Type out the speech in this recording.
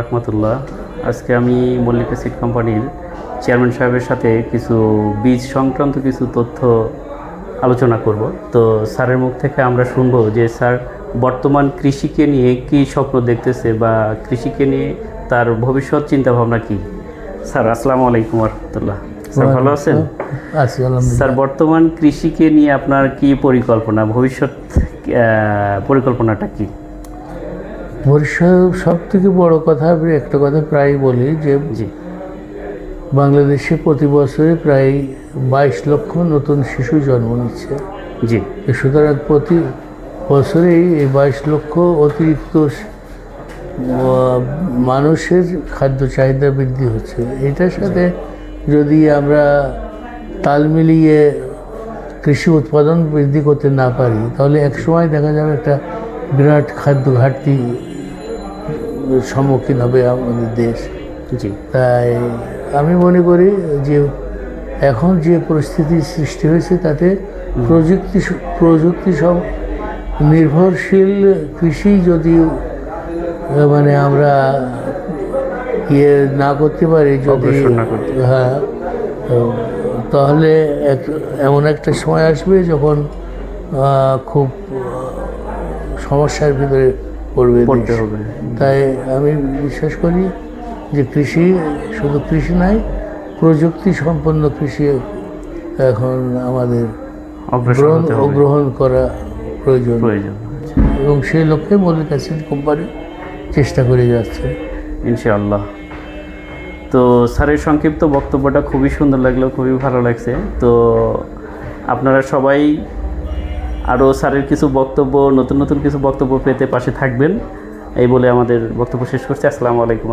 রহমতুল্লাহ আজকে আমি মল্লিকা সিড কোম্পানির চেয়ারম্যান সাহেবের সাথে কিছু বীজ সংক্রান্ত কিছু তথ্য আলোচনা করব। তো স্যারের মুখ থেকে আমরা শুনব যে স্যার বর্তমান কৃষিকে নিয়ে কি স্বপ্ন দেখতেছে বা কৃষিকে নিয়ে তার ভবিষ্যৎ চিন্তাভাবনা কি? স্যার আসসালামু আলাইকুম রহমতুল্লাহ স্যার ভালো আছেন? স্যার বর্তমান কৃষিকে নিয়ে আপনার কি পরিকল্পনা? ভবিষ্যৎ পরিকল্পনাটা কি? ভবিষ্যৎ সব থেকে বড় কথা আমি একটা কথা প্রায় বলি যে বাংলাদেশে প্রতি বছরে প্রায় বাইশ লক্ষ নতুন শিশু জন্ম নিচ্ছে। জি। সুতরাং প্রতি বছরেই এই বাইশ লক্ষ অতিরিক্ত মানুষের খাদ্য চাহিদা বৃদ্ধি হচ্ছে। এটার সাথে যদি আমরা তাল মিলিয়ে কৃষি উৎপাদন বৃদ্ধি করতে না পারি তাহলে একসময় দেখা যাবে একটা বিরাট খাদ্য ঘাটতি সম্মুখীন হবে আমাদের দেশ। জি। তাই আমি মনে করি যে এখন যে পরিস্থিতি সৃষ্টি হয়েছে তাতে প্রযুক্তি প্রযুক্তি সব নির্ভরশীল কৃষি যদি মানে আমরা ইয়ে না করতে পারি যদি হ্যাঁ তাহলে এক এমন একটা সময় আসবে যখন খুব সমস্যার ভিতরে দেশ। পড়তে হবে। তাই আমি বিশ্বাস করি যে কৃষি শুধু কৃষি নয় প্রযুক্তি সম্পন্ন কৃষি এখন আমাদের গ্রহণ করা প্রয়োজন। প্রয়োজন এবং সেই লক্ষ্যে মল্লিক অ্যাসিড কোম্পানি চেষ্টা করে যাচ্ছে। ইনশাআল্লাহ। তো স্যারের সংক্ষিপ্ত বক্তব্যটা খুবই সুন্দর লাগল খুবই ভালো লাগছে। তো আপনারা সবাই আরও স্যারের কিছু বক্তব্য, নতুন নতুন কিছু বক্তব্য পেতে পাশে থাকবেন। এই বলে আমাদের বক্তব্য শেষ করছি। আসসালামু আলাইকুম